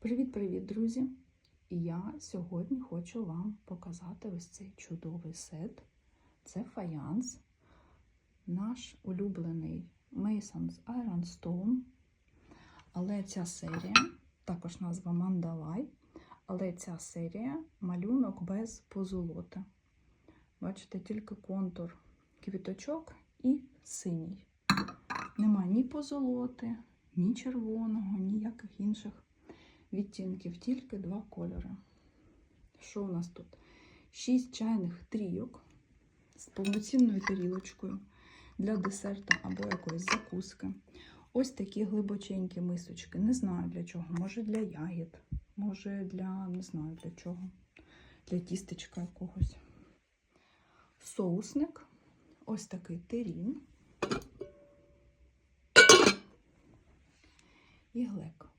Привіт-привіт, друзі! Я сьогодні хочу вам показати ось цей чудовий сет. Це фаянс, наш улюблений Mason's Ironstone. Але ця серія, також назва Мандалай, але ця серія малюнок без позолоти. Бачите, тільки контур квіточок і синій. Нема ні позолоти, ні червоного, ніяких інших відтінків, тільки два кольори. Що у нас тут? Шість чайних трійок з повноцінною тарілочкою для десерту або якоїсь закуски. Ось такі глибоченькі мисочки. Не знаю для чого. Може для ягід, може для не знаю для чого. Для тістечка якогось. Соусник. Ось такий терін. І глек.